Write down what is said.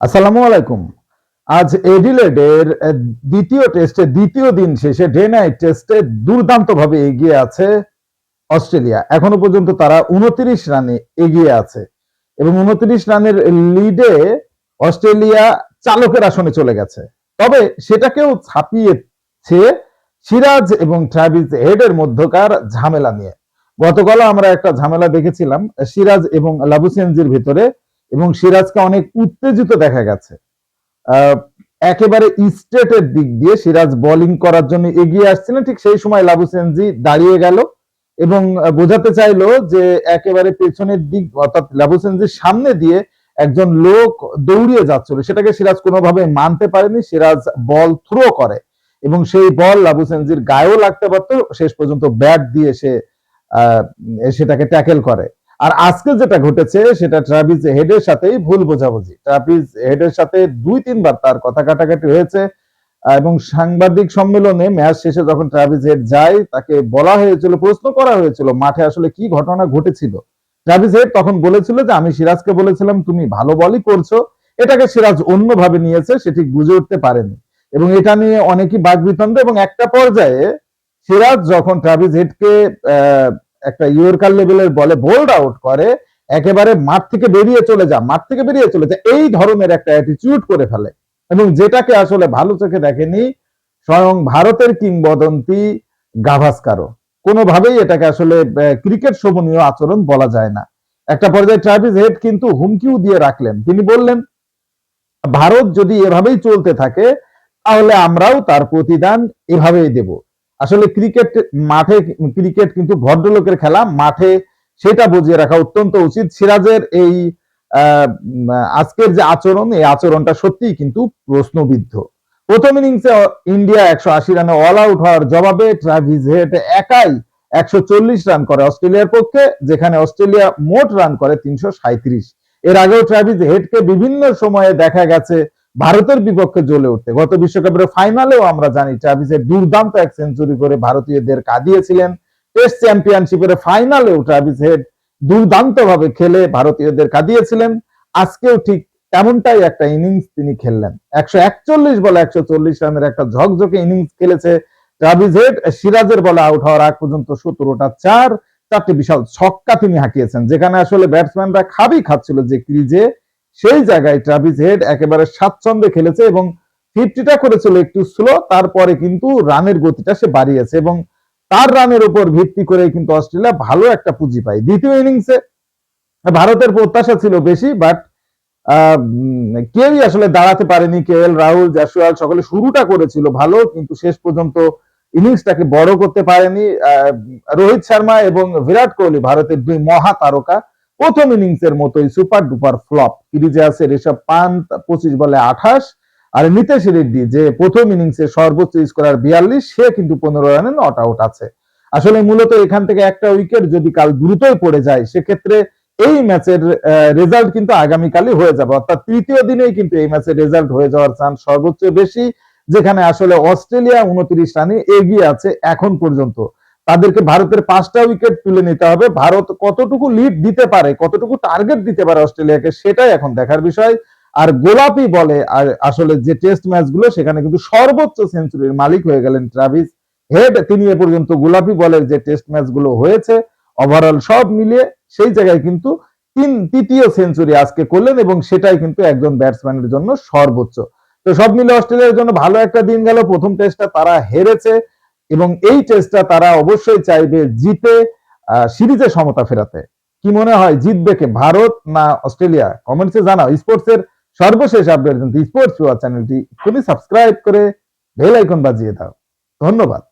আসসালামু আলাইকুম। আজ এডিলেডের দ্বিতীয় টেস্টে দ্বিতীয় দিন শেষে ডে নাইট টেস্টে দুর্দান্তভাবে এগিয়ে আছে অস্ট্রেলিয়া। এখনও পর্যন্ত তারা উনত্রিশ রানে এগিয়ে আছে এবং উনত্রিশ রানের লিডে অস্ট্রেলিয়া চালকের আসনে চলে গেছে। তবে সেটাকেও ছাপিয়েছে সিরাজ এবং ট্রাভিস হেডের মধ্যকার ঝামেলা নিয়ে। গতকাল আমরা একটা ঝামেলা দেখেছিলাম, সিরাজ এবং লাবুসেনজির ভিতরে এবং সিরাজকে অনেক উত্তেজিত দেখা গেছে। একেবারে স্টেটের দিক দিয়ে সিরাজ বোলিং করার জন্য এগিয়ে আসছিলেন। ঠিক সেই সময় লাবুসেনজি দাঁড়িয়ে গেল এবং বোঝাতে চাইলো যে একেবারে পেছনের দিক অর্থাৎ লাবুসেনজির সামনে দিয়ে একজন লোক দৌড়িয়ে যাচ্ছিল। সেটাকে সিরাজ কোনোভাবে মানতে পারেনি। সিরাজ বল থ্রো করে এবং সেই বল লাবুসেনজির গায়েও লাগতে পারতো। শেষ পর্যন্ত ব্যাট দিয়ে সে সেটাকে ট্যাকেল করে। আর আজকে যেটা ঘটেছে, সেটা ট্রাভিস হেডের সাথেই ভুল বোঝাবুঝি। ট্রাভিস হেডের সাথে দুই, তিনবার তার কথা কাটাকাটি হয়েছে এবং সাংবাদিক সম্মেলনে ম্যাচ শেষে যখন ট্রাভিস হেড যায়, তাকে বলা হয়েছিল, প্রশ্ন করা হয়েছিল, মাঠে আসলে কি ঘটনা ঘটেছিল। ট্রাভিস হেড তখন বলেছিল যে, আমি সিরাজকে বলেছিলাম, তুমি ভালো বলই করছ। এটাকে সিরাজ অন্যভাবে নিয়েছে, সে ঠিক বুঝে উঠতে পারেনি। এবং এটা নিয়ে অনেকই বাগবিতন্ড এবং একটা পর্যায়ে সিরাজ যখন ট্রাভিস হেডকে একটা ইয়র্কার লেভেলের বলে বোল্ড আউট করে, একেবারে মাঠ থেকে বেরিয়ে চলে যা, মাঠ থেকে বেরিয়ে চলে যা, এই ধরনের একটা অ্যাটিটিউড করে ফেলে। এবং যেটাকে আসলে ভালো চোখে দেখেনি স্বয়ং ভারতের কিংবদন্তি গাভাস্কারও। কোনোভাবেই এটাকে আসলে ক্রিকেট শোভনীয় আচরণ বলা যায় না। একটা পর্যায়ে ট্রাভিস হেড কিন্তু হুমকিও দিয়ে রাখলেন। তিনি বললেন, ভারত যদি এভাবেই চলতে থাকে, তাহলে আমরাও তার প্রতিদান এভাবেই দেব। আসলে ক্রিকেট মাঠে ক্রিকেট কিন্তু ভদ্রলোকের খেলা, মাঠে সেটা বুঝিয়ে রাখা অত্যন্ত উচিত। সিরাজের এই আজকের যে আচরণ, এই আচরণটা সত্যিই কিন্তু প্রশ্নবিদ্ধ। প্রথম ইনিংসে ইন্ডিয়া একশো আশি রানে অল আউট হওয়ার জবাবে ট্রাভিস হেড একাই একশো চল্লিশ রান করে অস্ট্রেলিয়ার পক্ষে, যেখানে অস্ট্রেলিয়া মোট রান করে তিনশো সাঁত্রিশ এর আগেও ট্রাভিস হেডকে বিভিন্ন সময়ে দেখা গেছে ভারতের বিপক্ষে জ্বলে উঠতে। গত বিশ্বকাপের ফাইনালেও আমরা জানি ট্রাভিসের দুর্দান্ত এক সেঞ্চুরি করে ভারতীয়দের কাঁদিয়েছিলেন। টেস্ট চ্যাম্পিয়নশিপের ফাইনালেও ট্রাভিস হেড দুর্দান্ত ভাবে খেলে ভারতীয়দের কাঁদিয়েছিলেন। আজকেও ঠিক তেমনটাই একটা ইনিংস তিনি খেললেন। একশো একচল্লিশ বলে একশো চল্লিশ রানের একটা ঝকঝকে ইনিংস খেলেছে ট্রাভিস হেড। সিরাজের বলে আউট হওয়ার আগ পর্যন্ত সতেরোটা চার, চারটি বিশাল ছক্কা তিনি হাঁকিয়েছেন, যেখানে আসলে ব্যাটসম্যানরা খাবই খাচ্ছিল যে ক্রিজে সেই জায়গায় ট্রাভিস হেড একেবারে স্বাচ্ছন্দ্যে খেলেছে এবং ফিফটিটা করেছিল একটু স্লো তারপরে কিন্তু রানের গতিটা সে বাড়িয়েছে এবং তার রানের উপর ভিত্তি করে কিন্তু অস্ট্রেলিয়া ভালো একটা পুঁজি পায়। দ্বিতীয় ইনিংসে ভারতের প্রত্যাশা ছিল বেশি বাট কেউই আসলে দাঁড়াতে পারেনি। কে এল, রাহুল জাসওয়াল সকলে শুরুটা করেছিল ভালো, কিন্তু শেষ পর্যন্ত ইনিংসটাকে বড় করতে পারেনি। রোহিত শর্মা এবং বিরাট কোহলি ভারতের দুই মহা তারকা প্রথম ইনিংসের মতোই সুপার ডুপার ফ্লপ। সিরিজে আছে ঋষভ পান্ত, পঁচিশ বলে আঠাশ। আর নিতেশ রেড্ডি, যে প্রথম ইনিংসে সর্বোচ্চ স্কোরার বিয়াল্লিশ, সে কিন্তু পনেরো রানে নট আউট আছে। আসলে মূলত এখান থেকে একটা উইকেট যদি কাল দ্রুতই পড়ে যায়, সেক্ষেত্রে এই ম্যাচের রেজাল্ট কিন্তু আগামীকালই হয়ে যাবে। অর্থাৎ তৃতীয় দিনেই কিন্তু এই ম্যাচের রেজাল্ট হয়ে যাওয়ার চান্স সর্বোচ্চ বেশি, যেখানে আসলে অস্ট্রেলিয়া উনত্রিশ রানে এগিয়ে আছে এখন পর্যন্ত। তাদেরকে ভারতের পাঁচটা উইকেট তুলে নিতে হবে। ভারত কতটুকু লিড দিতে পারে, কতটুকু টার্গেট দিতে পারে অস্ট্রেলিয়াকে, সেটাই এখন দেখার বিষয়। আর গোলাপি বলে, আর আসলে যে টেস্ট ম্যাচগুলো সেখানে কিন্তু সর্বোচ্চ সেঞ্চুরির মালিক হয়ে গেলেন ট্রাভিস হেড তিনি এ পর্যন্ত গোলাপি বলের যে টেস্ট ম্যাচগুলো হয়েছে ওভারঅল সব মিলিয়ে সেই জায়গায় কিন্তু তিন, তৃতীয় সেঞ্চুরি আজকে করলেন এবং সেটাই কিন্তু একজন ব্যাটসম্যানের জন্য সর্বোচ্চ। তো সব মিলে অস্ট্রেলিয়ার জন্য ভালো একটা দিন গেল। প্রথম টেস্টটা তারা হেরেছে। এবং এই টেস্টটা তারা অবশ্যই চাইবে জিতে সিরিজে সমতা ফেরাতে। কি মনে হয়, জিতবে কে, ভারত না অস্ট্রেলিয়া? কমেন্টসে জানাও। স্পোর্টস এর সর্বশেষ আপডেট স্পোর্টস চ্যানেলটি খুবই সাবস্ক্রাইব করে বেল আইকন বাজিয়ে দাও। ধন্যবাদ।